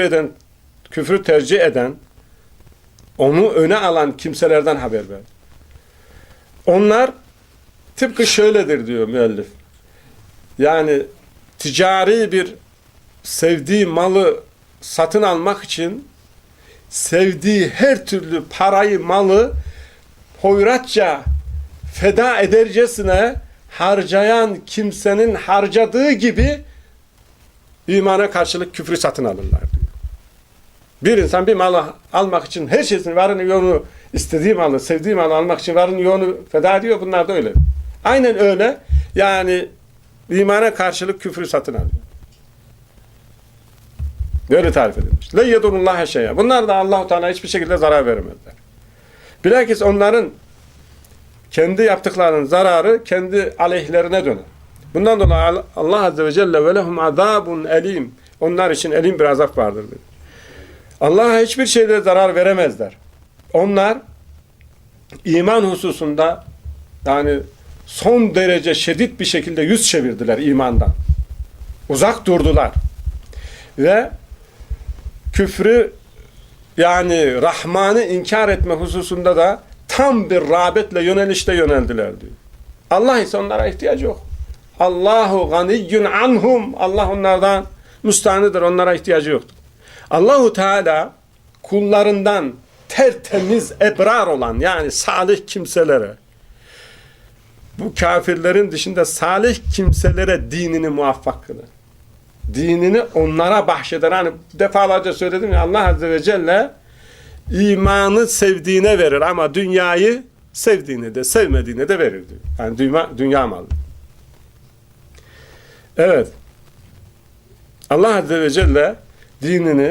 eden, küfrü tercih eden, onu öne alan kimselerden haber ver. Onlar tıpkı şöyledir diyor müellif. Yani ticari bir sevdiği malı satın almak için sevdiği her türlü parayı, malı hoyratça feda edercesine harcayan kimsenin harcadığı gibi imana karşılık küfrü satın alırlar diyor. Bir insan bir malı almak için her şeyini varını yoğunu istediği malı, sevdiği malı almak için varını yoğunu feda ediyor. Bunlar da öyle. Aynen öyle. Yani imana karşılık küfrü satın alıyor. Böyle tarif edilmiş. Le yedurullaha şey'e. Bunlar da Allah-u Teala hiçbir şekilde zarar veremezler. Bilakis onların kendi yaptıklarının zararı kendi aleyhlerine döner. Bundan dolayı Allah Azze ve Celle ve lehum azabun elim. Onlar için elim bir azap vardır. dedi. Allah'a hiçbir şeyde zarar veremezler. Onlar iman hususunda yani son derece şiddet bir şekilde yüz çevirdiler imandan. Uzak durdular. Ve küfrü yani Rahman'ı inkar etme hususunda da tam bir rağbetle yönelişte yöneldiler diyor. Allah ise onlara ihtiyacı yok. Allahu ganiyyun anhum. Allah onlardan müstahanidir. Onlara ihtiyacı yoktur. Allahu Teala kullarından tertemiz ebrar olan yani salih kimselere bu kafirlerin dışında salih kimselere dinini muvaffak kılır. Dinini onlara bahşeder. Hani defalarca söyledim ya Allah Azze ve Celle imanı sevdiğine verir ama dünyayı sevdiğine de sevmediğine de verir diyor. Yani dünya, dünya malı. Evet. Allah Azze ve Celle dinini